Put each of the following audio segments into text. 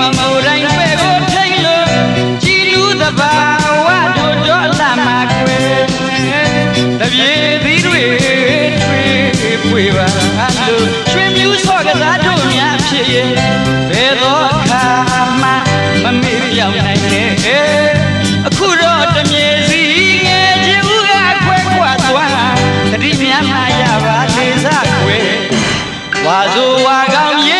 မမူတိုင်းပဲကိုထိတ်လို့ကြည်လူသဘာဝတို့တော့လာမှာကွယ်တပြေသီးတွေတွေပွေပါလို့ရွှေမြူးစော့ကစားတို့များဖြစ်ရဲ့ဘယ်တော့ခါမှမမေ့ပြောင်းနိုင်နဲ့အခုတော့တမြေစီငယ်ချင်ဦးကခွဲခွာသွားတတိများမှာရပါလေစားကွယ်ဝါဆိုဝါကောင်ရဲ့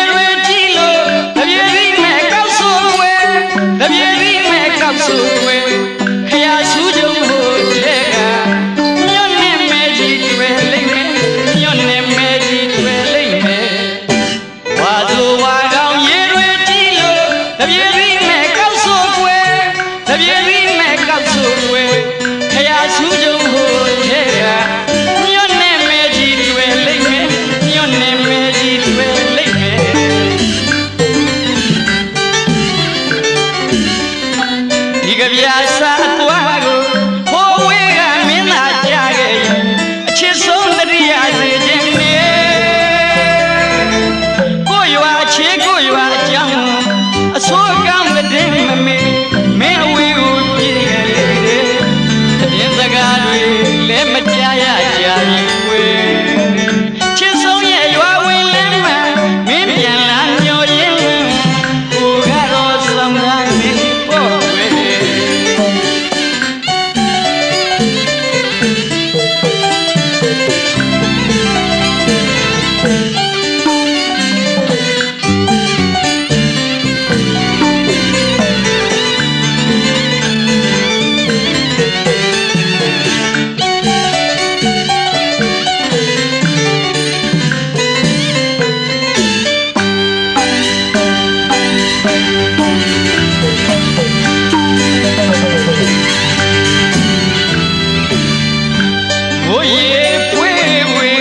ရေပွေပွေ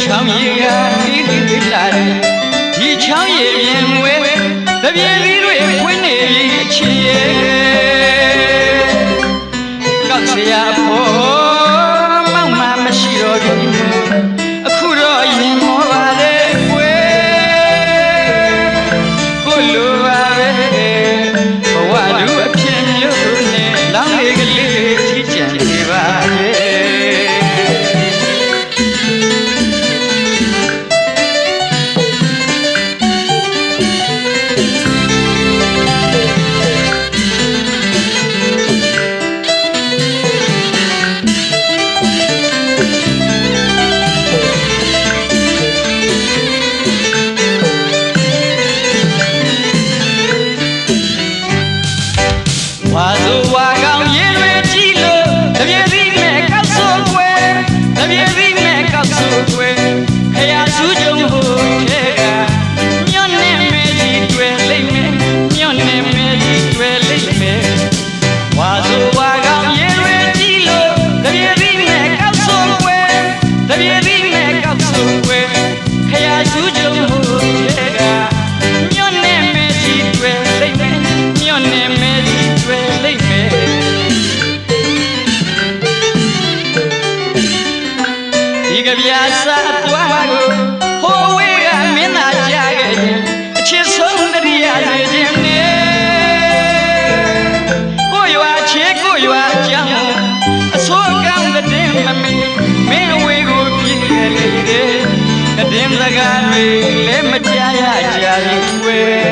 ချမ်းရည် ပြာစာတွားကိုဟိုဝေးကမင်းသာကြခဲ့ရင်အချစ်ဆုံးတရိယာနေခြင်းနဲ့ကိုရွာချေကိုရွာအကြောင်းအဆိုးကောင်းတဲ့မမီမင်းဝေးကိုပြည့်ခဲ့လေတဲ့တဲ့စကားတွေလည်းမကြားရကြဘူးဝေး